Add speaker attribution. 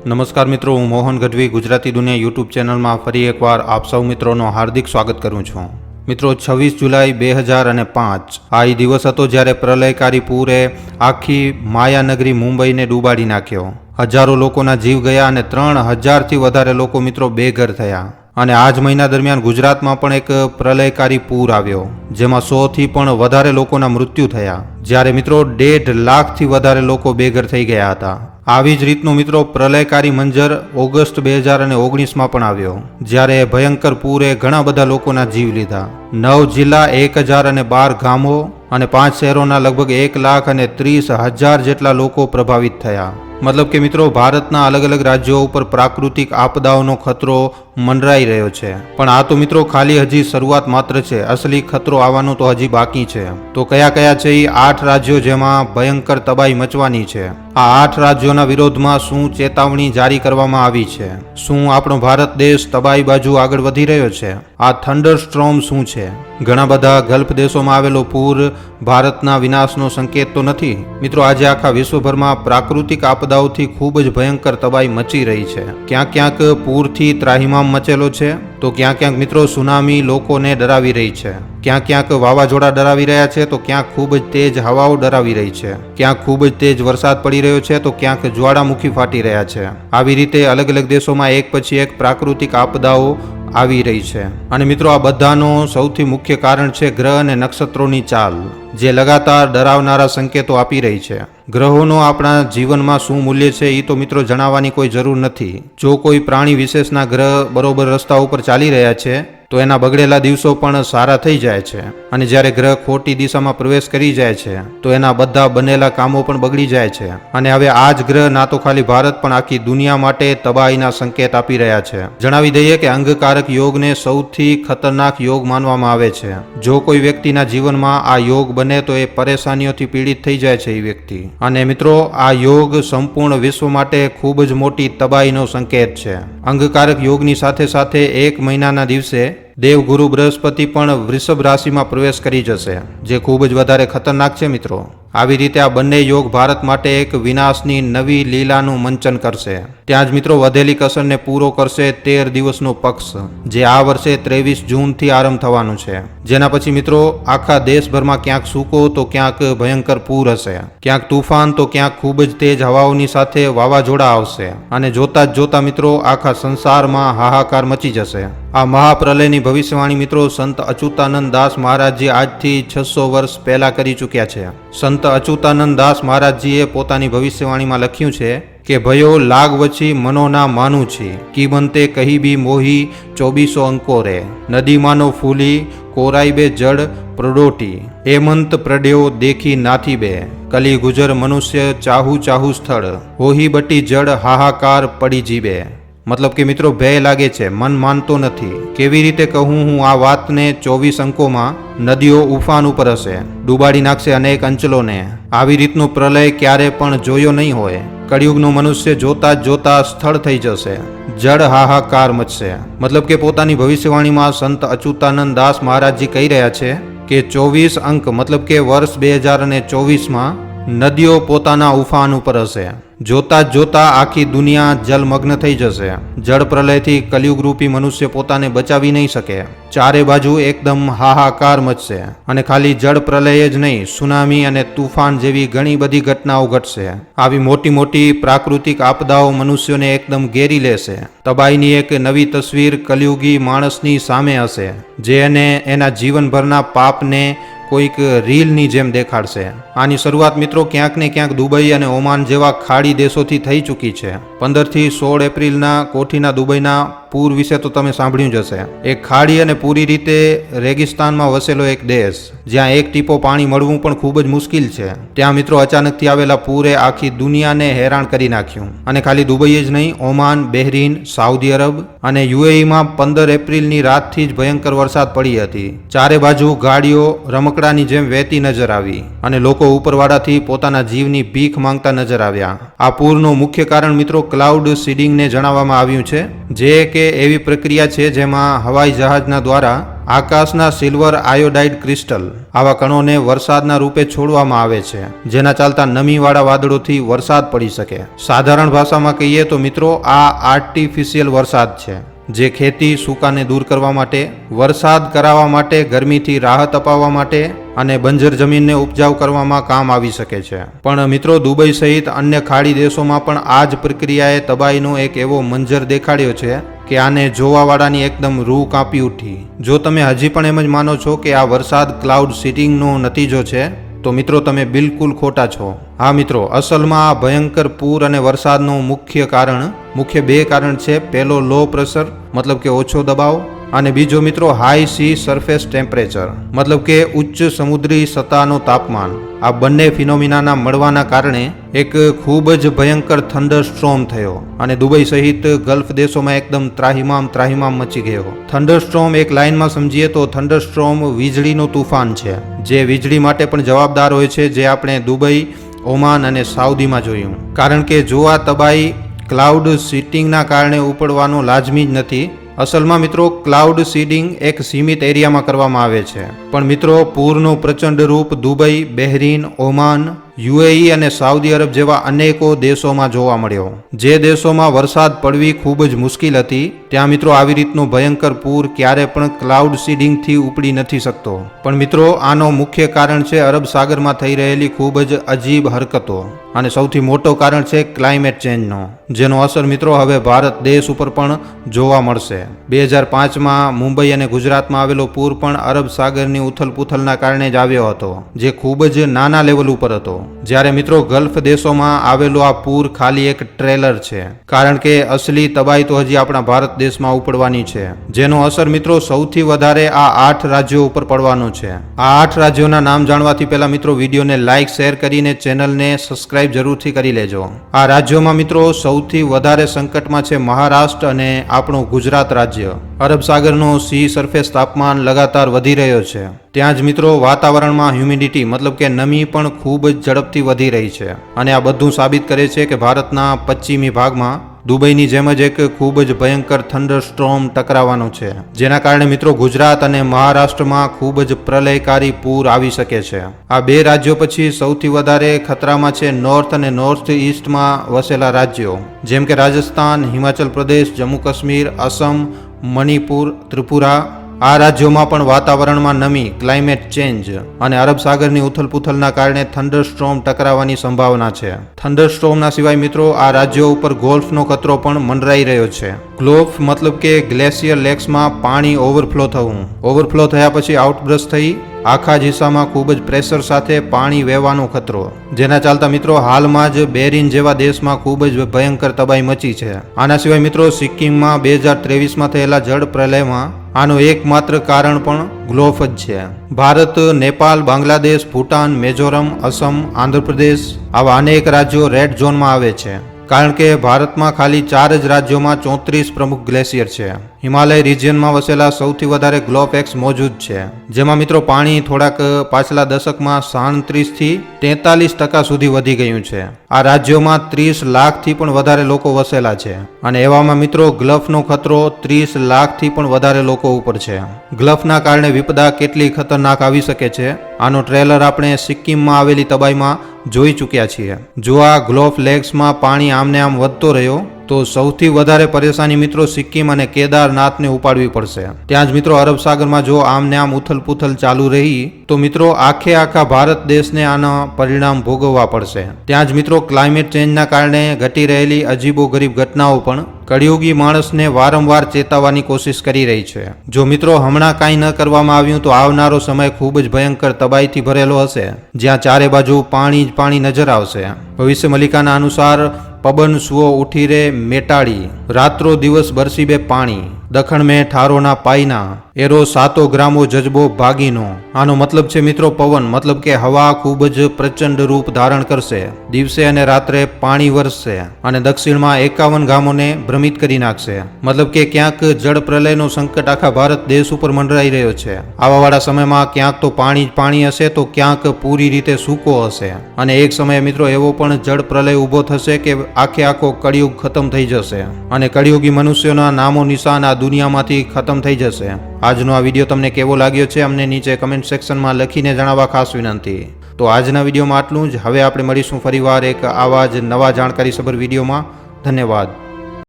Speaker 1: નમસ્કાર મિત્રો, હું મોહન ગઢવી, ગુજરાતી દુનિયા યુટ્યુબ ચેનલમાં ફરી એકવાર આપ સૌ મિત્રોનો હાર્દિક સ્વાગત કરું છું. મિત્રો, છવ્વીસ જુલાઈ બે હજાર અને પાંચ, આ એ દિવસ હતો જ્યારે પ્રલયકારી પૂરે આખી માયાનગરી મુંબઈને ડૂબાડી નાખ્યો. હજારો લોકોના જીવ ગયા અને ત્રણ હજારથી વધારે લોકો મિત્રો બેઘર થયા. અને આ જ મહિના દરમિયાન ગુજરાતમાં પણ એક પ્રલયકારી પૂર આવ્યો, જેમાં સોથી પણ વધારે લોકોના મૃત્યુ થયા. જ્યારે મિત્રો દેઢ લાખથી વધારે લોકો બેઘર થઈ ગયા હતા. આવી જ રીતનો મિત્રો પ્રલયકારી મંજર ઓગસ્ટ બે હજાર અને ઓગણીસમાં પણ આવ્યો, જ્યારે ભયંકર પૂરે ઘણા બધા લોકોના જીવ લીધા. નવ જિલ્લા, એક હજાર અને બાર ગામો અને પાંચ શહેરોના લગભગ એક લાખ અને ત્રીસ હજાર જેટલા લોકો પ્રભાવિત થયા. મતલબ કે મિત્રો, ભારતના અલગ અલગ રાજ્યો ઉપર પ્રાકૃતિક આપદાઓનો ખતરો મંડરાઈ રહ્યો છે. પણ આ તો મિત્રો, ખાલી હજી શરૂઆત માત્ર છે. અસલી ખતરો આવવાનો તો હજી બાકી છે. તો કયા કયા છે એ આઠ રાજ્યો જેમાં ભયંકર તબાહી મચવાની છે? આ આઠ રાજ્યોના વિરોધમાં શું ચેતવણી જારી કરવામાં આવી છે? શું આપણો ભારત દેશ તબાહી બાજુ આગળ વધી રહ્યો છે? આ થંડર સ્ટ્રોમ શું છે? ઘણા બધા ગલ્ફ દેશોમાં આવેલો પૂર ભારતના વિનાશનો સંકેત તો નથી. મિત્રો, આજે આખા વિશ્વભરમાં પ્રાકૃતિક આપદાઓથી ખૂબ જ ભયંકર તબાહી મચી રહી છે. ક્યાંક ક્યાંક પૂરથી ત્રાહિમામ મચેલો છે, તો ક્યાંક ક્યાંક મિત્રો સુનામી લોકોને ડરાવી રહી છે. ક્યાંક ક્યાંક વાવાઝોડા ડરાવી રહ્યા છે, તો ક્યાંક ખૂબ જ તેજ હવાઓ ડરાવી રહી છે. ક્યાંક ખૂબ જ તેજ વરસાદ પડી રહ્યો છે, તો ક્યાંક જ્વાળામુખી ફાટી રહ્યા છે. આવી રીતે અલગ અલગ દેશોમાં એક પછી એક પ્રાકૃતિક આપદાઓ આવી રહી છે. અને મિત્રો, આ બધાનો સૌથી મુખ્ય કારણ છે ગ્રહ અને નક્ષત્રોની ચાલ, જે લગાતાર ડરાવનારા સંકેતો આપી રહી છે. ગ્રહોનો આપણા જીવનમાં શું મૂલ્ય છે એ તો મિત્રો જણાવવાની કોઈ જરૂર નથી. જો કોઈ પ્રાણી વિશેષના ગ્રહ બરોબર રસ્તા ઉપર ચાલી રહ્યા છે તો એના બગડેલા દિવસો પણ સારા થઈ જાય છે. અને જ્યારે ગ્રહ ખોટી દિશામાં પ્રવેશ કરી જાય છે, તો એના બધા બનેલા કામો પણ બગડી જાય છે. અને હવે આ જ ગ્રહ ના તો ખાલી ભારત, પણ આખી દુનિયા માટે તબાહીના સંકેત આપી રહ્યા છે. જણાવી દઈએ કે અંગકારક યોગને સૌથી ખતરનાક યોગ માનવામાં આવે છે. જો કોઈ વ્યક્તિના જીવનમાં આ યોગ બને, તો એ પરેશાનીઓથી પીડિત થઈ જાય છે એ વ્યક્તિ. અને મિત્રો, આ યોગ સંપૂર્ણ વિશ્વ માટે ખૂબ જ મોટી તબાહીનો સંકેત છે. અંગકારક યોગની સાથે સાથે એક મહિનાના દિવસે દેવગુરુ બૃહસ્પતિ પણ વૃષભ રાશિમાં પ્રવેશ કરી જશે, જે ખૂબ જ વધારે ખતરનાક છે મિત્રો. આવી રીતે આ બંને યોગ ભારત માટે એક વિનાશની નવી લીલાનું મંચન કરશે. ત્યાં જ મિત્રો વધેલી કસરને પૂરો કરશે તેર દિવસનો પક્ષ, જે આ વર્ષે ત્રેવીસ જૂનથી આરંભ થવાનું છે. જેના પછી મિત્રો, આખા દેશભરમાં ક્યાંક સૂકો તો ક્યાંક ભયંકર પૂર હશે. ક્યાંક તુફાન તો ક્યાંક ખૂબ જ તેજ હવાઓની સાથે વાવાઝોડા આવશે. અને જોતા જ જોતા મિત્રો, આખા સંસારમાં હાહાકાર મચી જશે. આ મહાપ્રલયની ભવિષ્યવાણી મિત્રો સંત અચ્યુતાનંદ દાસ મહારાજજી આજથી છસો વર્ષ પહેલા કરી ચૂક્યા છે. સંત અચ્યુતાનંદ દાસ મહારાજજીએ પોતાની ભવિષ્યવાણીમાં લખ્યું છે કે, ભયો લાગ વચી મનોના માનું છે. કિબંતે કહી બી મોહી ચોબીસો અંકો રે. નદી ફૂલી કોરાઈ બે જડ પ્રડોટી. હેમંત પ્રડ્યો દેખી નાથી બે. કલી ગુજર મનુષ્ય ચાહુ ચાહુ સ્થળ. હોહી બટી જડ હાહાકાર પડી જીવે. મતલબ કે મિત્રો ભય લાગે છે, મન માનતો નથી. કેવી રીતે કહું હું આ વાતને? ચોવીસ અંકોમાં નદીઓ ઉફાન ઉપર હશે, ડૂબાડી નાખશે અનેક અંચલોને. આવી રીતનો પ્રલય ક્યારે પણ જોયો નહીં હોય. કળિયુગનો મનુષ્ય જોતા જોતા સ્થળ થઈ જશે. જડ હાહાકાર મચશે. મતલબ કે પોતાની ભવિષ્યવાણીમાં સંત અચ્યુતાનંદ દાસ મહારાજજી કહી રહ્યા છે કે ચોવીસ અંક, મતલબ કે વર્ષ બે હજાર અને ચોવીસમાં નદીઓ પોતાના ઉફાન ઉપર હશે. જોતા જોતા આખી દુનિયા જલમગ્ન થઈ જશે. જળ પ્રલયથી કલયુગરૂપી મનુષ્ય પોતાને બચાવી નહીં શકે. ચારે બાજુ એકદમ હાહાકાર મચશે અને ખાલી જળ પ્રલય જ નહીં, સુનામી અને તુફાન જેવી ઘણી બધી ઘટનાઓ ઘટશે. આવી મોટી મોટી પ્રાકૃતિક આપદાઓ મનુષ્યોને એકદમ ઘેરી લેશે. તબાહીની એક નવી તસવીર કલયુગી માણસની સામે હશે, જે એને એના જીવનભરના પાપને કોઈક રીલની જેમ દેખાડશે. આની શરૂઆત મિત્રો ક્યાંક ને ક્યાંક દુબઈ અને ઓમાન જેવા ખાડી દેશોથી થઈ ચૂકી છે. પંદરથી સોળ એપ્રિલના કોઠીના દુબઈના પૂર વિશે તો તમે સાંભળ્યું જ હશે. એક ખાડી અને પૂરી રીતે રેગિસ્તાનમાં વસેલો એક દેશ, જ્યાં એક ટીપો પાણી મળવું પણ ખૂબ જ મુશ્કેલ છે. ત્યાં મિત્રો અચાનકથી આવેલા પૂરે આખી દુનિયાને હેરાન કરી નાખ્યું. અને ખાલી દુબઈ જ નહીં, ઓમાન, બહેરીન, સાઉદી અરબ અને યુએઈમાં પંદર એપ્રિલની રાતથી જ ભયંકર વરસાદ પડી હતી. ચારે બાજુ ગાડીઓ રમકડાની જેમ વહેતી નજર આવી અને લોકો ઉપરવાળાથી પોતાના જીવની ભીખ માંગતા નજર આવ્યા. આ પૂરનું મુખ્ય કારણ મિત્રો ક્લાઉડ સીડિંગને જણાવવામાં આવ્યું છે, જે કે એવી પ્રક્રિયા છે જેમાં હવાઈ જહાજના દ્વારા આકાશના સિલ્વર આયોડાઇડ ક્રિસ્ટલ આવા કણોને વરસાદના રૂપે છોડવામાં આવે છે, જેના ચાલતા નમીવાળા વાદળોથી વરસાદ પડી શકે. સાધારણ ભાષામાં કહીએ તો મિત્રો, આ આર્ટિફિશિયલ વરસાદ છે. જે ખેતી સૂકાને દૂર કરવા માટે, વરસાદ કરાવવા માટે, ગરમીથી રાહત અપાવવા માટે અને બંજર જમીનને ઉપજાઉ કરવામાં કામ આવી શકે છે. પણ મિત્રો, દુબઈ સહિત અન્ય ખાડી દેશોમાં પણ આ જ પ્રક્રિયાએ તબાહીનો એક એવો મંજર દેખાડ્યો છે કે આને જોવાવાળાની એકદમ રૂહ કાપી ઉઠી. જો તમે હજી પણ એમ જ માનો છો કે આ વરસાદ ક્લાઉડ સીટિંગનો નતીજો છે તો મિત્રો તમે બિલકુલ ખોટા છો. હા મિત્રો, અસલમાં આ ભયંકર પૂર અને વરસાદનું મુખ્ય કારણ, મુખ્ય બે કારણ છે, પહેલો લો પ્રેશર, મતલબ કે ઓછો દબાવ, અને બીજો મિત્રો હાઈ સી સરફેસ ટેમ્પરેચર મતલબ કે ઉચ્ચ સમુદ્રી સત્તાનું તાપમાન. આ બંને ફિનોમિનાના મળવાના કારણે એક ખૂબ જ ભયંકર થંડર સ્ટ્રોમ થયો અને દુબઈ સહિત ગલ્ફ દેશોમાં એકદમ ત્રાહિમામ ત્રાહિમામ મચી ગયો. થંડર સ્ટ્રોમ એક લાઇનમાં સમજીએ તો થંડર સ્ટ્રોમ વીજળીનું તુફાન છે, જે વીજળી માટે પણ જવાબદાર હોય છે, જે આપણે દુબઈ, ઓમાન અને સાઉદીમાં જોયું. કારણ કે જો આ તબાહી ક્લાઉડ સીટિંગના કારણે ઉપડવાનું લાજમી જ નથી અસલમાં મિત્રો ક્લાઉડ સીડિંગ એક સીમિત એરિયામાં કરવામાં આવે છે. પણ મિત્રો, પૂરનું પ્રચંડ રૂપ દુબઈ, બહેરીન, ઓમાન યુએઈ અને સાઉદી અરબ જેવા અનેકો દેશોમાં જોવા મળ્યો. જે દેશોમાં વરસાદ પડવી ખૂબ જ મુશ્કેલ હતી, ત્યાં મિત્રો આવી રીતનું ભયંકર પૂર ક્યારે પણ ક્લાઉડ સીડિંગથી ઉપડી નથી શકતો. પણ મિત્રો, આનો મુખ્ય કારણ છે અરબ સાગરમાં થઈ રહેલી ખૂબ જ અજીબ હરકતો. અને સૌથી મોટો કારણ છે ક્લાઇમેટ ચેન્જનો, જેનો અસર મિત્રો હવે ભારત દેશ ઉપર પણ જોવા મળશે. બે હજાર પાંચમાં મુંબઈ અને ગુજરાતમાં આવેલો પૂર પણ અરબ સાગરની ઉથલપુથલના કારણે જ આવ્યો હતો, જે ખૂબ જ નાના લેવલ ઉપર હતો. જ્યારે મિત્રો ગલ્ફ દેશોમાં આવેલું આ પૂર ખાલી એક ટ્રેલર છે. કારણ કે અસલી તબાહી તો હજી આપણા ભારત દેશમાં ઉપડવાની છે. જેનો અસર મિત્રો સૌથી વધારે આ આઠ રાજ્યો ઉપર પડવાનો છે. આ આઠ રાજ્યોના નામ જાણવાથી પહેલા મિત્રો વિડીયોને લાઇક શેર કરીને ચેનલને સબસ્ક્રાઇબ જરૂરથી કરી લેજો. આ રાજ્યોમાં મિત્રો સૌથી વધારે સંકટમાં છે મહારાષ્ટ્ર અને આપણું ગુજરાત રાજ્ય. અરબ સાગરનો સી સરફેસ તાપમાન લગાતાર વધી રહ્યો છે. ત્યાં જ મિત્રો વાતાવરણમાં હ્યુમિડિટી મતલબ કે નમી પણ ખૂબ જ ઝડપથી વધી રહી છે. અને આ બધું સાબિત કરે છે કે ભારતના પશ્ચિમી ભાગમાં દુબઈની જેમ જ એક ખૂબ જ ભયંકર થંડર સ્ટ્રોમ ટકરાવવાનું છે. જેના કારણે મિત્રો ગુજરાત અને મહારાષ્ટ્રમાં ખૂબ જ પ્રલયકારી પૂર આવી શકે છે. આ બે રાજ્યો પછી સૌથી વધારે ખતરામાં છે નોર્થ અને નોર્થ ઇસ્ટમાં વસેલા રાજ્યો. જેમ કે રાજસ્થાન, હિમાચલ પ્રદેશ, જમ્મુ કાશ્મીર અસમ મણિપુર, ત્રિપુરા આ રાજ્યોમાં પણ વાતાવરણમાં નમી, ક્લાઇમેટ ચેન્જ અને અરબ સાગરની ઉથલપુથલના કારણે થંડર સ્ટ્રોમ ટકરાવવાની સંભાવના છે. થંડર સ્ટ્રોમના સિવાય મિત્રો, આ રાજ્યો ઉપર ગોલ્ફનો કચરો પણ મંડરાઈ રહ્યો છે. ગ્લોફ મતલબ કે ગ્લેશિયર લેક્સમાં પાણી ઓવરફ્લો થવું. ઓવરફ્લો થયા પછી આઉટબ્રશ થઈ આખા જ હિસ્સામાં ખૂબ જ પ્રેશર સાથે પાણી વહેવાનો ખતરો. જેના ચાલતા મિત્રો, હાલમાં જ બેરિન જેવા દેશમાં ખૂબ જ ભયંકર તબાહી મચી છે. આના સિવાય મિત્રો, સિક્કિમમાં બે હજાર ત્રેવીસમાં થયેલા જળ પ્રલયમાં આનું એકમાત્ર કારણ પણ ગ્લોફ જ છે. ભારત નેપાલ બાંગ્લાદેશ, ભૂટાન, મિઝોરમ, અસમ, આંધ્રપ્રદેશ આવા અનેક રાજ્યો રેડ ઝોનમાં આવે છે. કારણ કે ભારતમાં ખાલી ચાર જ રાજ્યોમાં ચોત્રીસ પ્રમુખ ગ્લેશિયર છે. હિમાલય રિજિયનમાં વસેલા સૌથી વધારે ગ્લોપેક્સ મોજૂદ છે. જેમાં મિત્રો પાણી થોડાક પાછલા દશકમાં સાડત્રીસથી તેતાલીસ ટકા સુધી વધી ગયું છે. આ રાજ્યોમાં ત્રીસ લાખથી પણ વધારે લોકો વસેલા છે અને એવામાં મિત્રો ગ્લફનો ખતરો ત્રીસ લાખથી પણ વધારે લોકો ઉપર છે. ગ્લફના કારણે વિપદા કેટલી ખતરનાક આવી શકે છે? આનો ટ્રેલર આપણે સિક્કિમમાં આવેલી તબાઈમાં જોઈ ચૂક્યા છીએ. જો આ ગ્લોફ લેગ્સમાં પાણી આમને આમ વધતો રહ્યો, તો સૌથી વધારે પરેશાની મિત્રો સિક્કિમ અને કેદારનાથને ઉપાડવી પડશે. ત્યાં જ મિત્રો અરબ સાગરમાં જો આમને આમ ઉથલપુથલ ચાલુ રહી, તો મિત્રો આખે આખા ભારત દેશને આના પરિણામ ભોગવવા પડશે. ત્યાં જ મિત્રો ક્લાઇમેટ ચેન્જના કારણે ઘટી રહેલી અજીબો ગરીબ ઘટનાઓ પણ કળિયુગી માણસને વારંવાર ચેતાવવાની કોશિશ કરી રહી છે. જો મિત્રો હમણાં કાંઈ ન કરવામાં આવ્યું તો આવનારો સમય ખૂબ જ ભયંકર તબાહીથી ભરેલો હશે, જ્યાં ચારે બાજુ પાણી જ પાણી નજર આવશે. ભવિષ્ય મલિકાના અનુસાર પબન, સુઓ ઉઠી રે મેટાડી રાત્રો દિવસ બરસી બે પાણી. દખણ મેં ઠારોના પાઈના એરો સાતો ગ્રામો જજબો ભાગીનો. આનો મતલબ છે, મિત્રો, પવન. મતલબ કે હવા ખૂબ જ પ્રચંડ રૂપ ધારણ કરશે. દિવસે અને રાત્રે પાણી વરસશે અને દક્ષિણમાં એકાવન ગામોને ભ્રમિત કરી નાખશે. મતલબ કે ક્યાંક જળ પ્રલયનો સંકટ આખા ભારત દેશ ઉપર મંડરાઈ રહ્યો છે. આવાવાળા સમયમાં ક્યાંક તો પાણી જ પાણી હશે, તો ક્યાંક પૂરી રીતે સૂકો હશે. અને એક સમયે, મિત્રો, એવો પણ જળ પ્રલય ઊભો થશે કે આખે આખો કળિયુગ ખતમ થઈ જશે. અને અને કળિયુગી મનુષ્યોના નામો નિશાન આ દુનિયામાંથી ખતમ થઈ જશે. આજનો આ વીડિયો તમને કેવો લાગ્યો છે અમને નીચે કમેન્ટ સેક્શનમાં લખીને જણાવવા ખાસ વિનંતી. તો આજના વિડીયોમાં આટલું જ. હવે આપણે મળીશું ફરીવાર એક આવા જ નવા જાણકારીસભર વિડીયોમાં. ધન્યવાદ.